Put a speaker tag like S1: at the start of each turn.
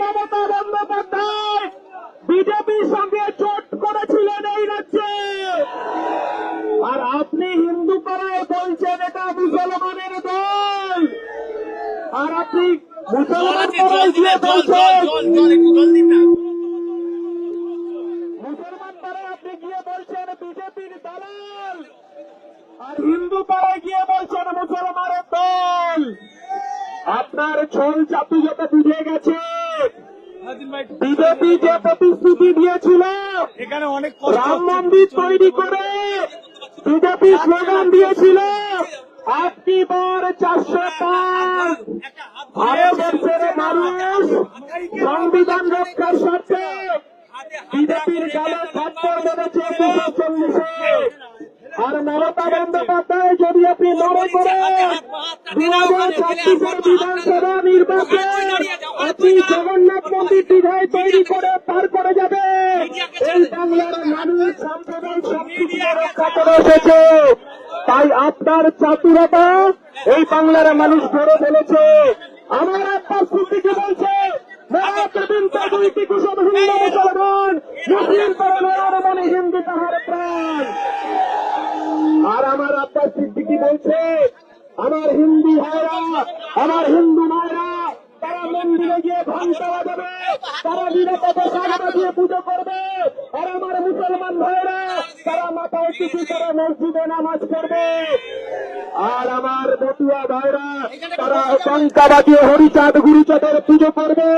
S1: মমতা বন্দ্যোপাধ্যায় বিজেপির সঙ্গে জোট করেছিলেন এই রাজ্যে আর আপনি হিন্দু বলছেন এটা মুসলমানের দল আর আপনি মুসলমান পাড়ায় গিয়ে বলছেন মুসলমান পাড়ায় আপনি গিয়ে বলছেন বিজেপির দালাল আর হিন্দু পাড়ায় গিয়ে বলছেন মুসলমানের দল আপনার ছল চাপি যেতে বুঝে গেছে বিজেপি যে প্রতিশ্রুতি দিয়েছিল
S2: এখানে অনেক
S1: রাম মন্দির তৈরি করে বিজেপি স্লোগান দিয়েছিল আপনি বার চারশো পাঁচ ভারতবর্ষের মানুষ সংবিধান রক্ষার স্বার্থে বিজেপির গালে থাপ্পড় মেরেছে দুশো চল্লিশে। আর মমতা বন্দ্যোপাধ্যায় বিধানসভা নির্বাচন আপনি জগন্নাথ তৈরি করে পার করে যাবে। এই বাংলার মানুষ সাম্প্রদায়িক রক্ষা করে এসেছে। তাই আপনার চাতুরতা এই বাংলার মানুষ ধরে ফেলেছে। আমার আব্বাস সিদ্দিকি বলছে? মহাপ্রবীণ দুইটি কুসুম হিন্দু মুসলমান মুসলিম তরুণের মনে হিন্দু তাহার প্রাণ। আর আমার আব্বাস সিদ্দিকি বলছে? আমার হিন্দু ভাইরা, আমার হিন্দু মায়েরা, তারা মন্দিরে গিয়ে ঘণ্টা দেবে, তারা নিরাপদে সাগরা দিয়ে পুজো করবে, আর আমার মুসলমান ভাইরা, তারা মাথায় টুপি করে মসজিদে নামাজ পড়বে। আর আমার বটুয়া ভাইরা, তারা টঙ্কা বাজিয়ে হরিচাঁদ গুরুচাঁদের পুজো করবে।